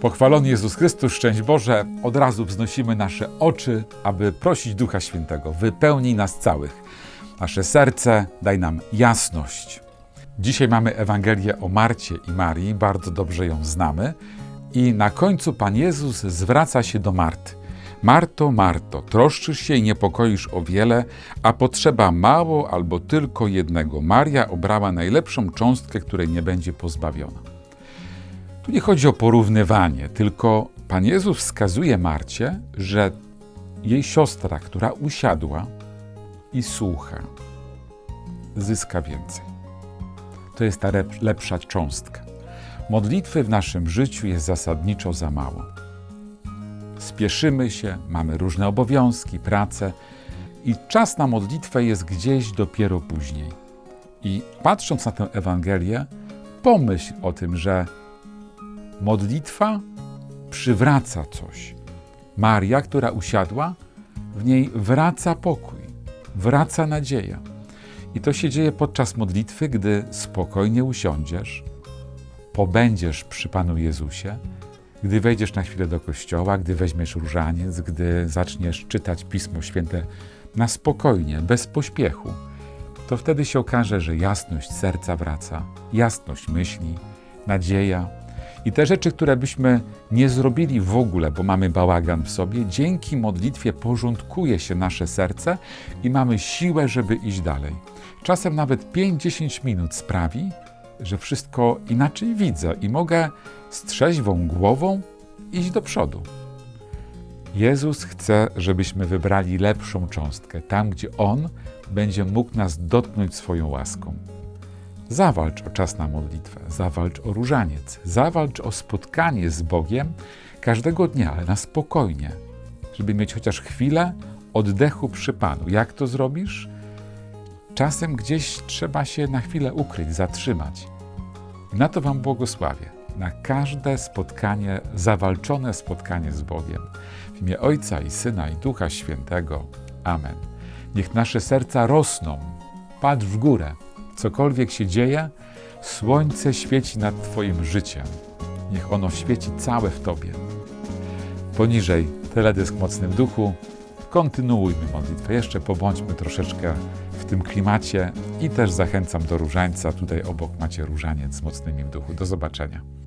Pochwalony Jezus Chrystus, szczęść Boże, od razu wznosimy nasze oczy, aby prosić Ducha Świętego. Wypełnij nas całych. Nasze serce, daj nam jasność. Dzisiaj mamy Ewangelię o Marcie i Marii, bardzo dobrze ją znamy. I na końcu Pan Jezus zwraca się do Marty. Marto, Marto, troszczysz się i niepokoisz o wiele, a potrzeba mało albo tylko jednego. Maria obrała najlepszą cząstkę, której nie będzie pozbawiona. Tu nie chodzi o porównywanie, tylko Pan Jezus wskazuje Marcie, że jej siostra, która usiadła i słucha, zyska więcej. To jest ta lep- lepsza cząstka. Modlitwy w naszym życiu jest zasadniczo za mało. Spieszymy się, mamy różne obowiązki, pracę i czas na modlitwę jest gdzieś dopiero później. I patrząc na tę Ewangelię, pomyśl o tym, że modlitwa przywraca coś. Maria, która usiadła, w niej wraca pokój, wraca nadzieja. I to się dzieje podczas modlitwy, gdy spokojnie usiądziesz, pobędziesz przy Panu Jezusie, gdy wejdziesz na chwilę do kościoła, gdy weźmiesz różaniec, gdy zaczniesz czytać Pismo Święte na spokojnie, bez pośpiechu, to wtedy się okaże, że jasność serca wraca, jasność myśli, nadzieja. I te rzeczy, które byśmy nie zrobili w ogóle, bo mamy bałagan w sobie, dzięki modlitwie porządkuje się nasze serce i mamy siłę, żeby iść dalej. Czasem nawet 5-10 minut sprawi, że wszystko inaczej widzę i mogę z trzeźwą głową iść do przodu. Jezus chce, żebyśmy wybrali lepszą cząstkę, tam gdzie On będzie mógł nas dotknąć swoją łaską. Zawalcz o czas na modlitwę, zawalcz o różaniec, zawalcz o spotkanie z Bogiem każdego dnia, ale na spokojnie, żeby mieć chociaż chwilę oddechu przy Panu. Jak to zrobisz? Czasem gdzieś trzeba się na chwilę ukryć, zatrzymać. Na to Wam błogosławię. Na każde spotkanie, zawalczone spotkanie z Bogiem. W imię Ojca i Syna i Ducha Świętego. Amen. Niech nasze serca rosną. Patrz w górę. Cokolwiek się dzieje, słońce świeci nad Twoim życiem. Niech ono świeci całe w Tobie. Poniżej teledysk Mocny w Duchu. Kontynuujmy modlitwę. Jeszcze pobądźmy troszeczkę w tym klimacie i też zachęcam do różańca. Tutaj obok macie różaniec z mocnymi w duchu. Do zobaczenia.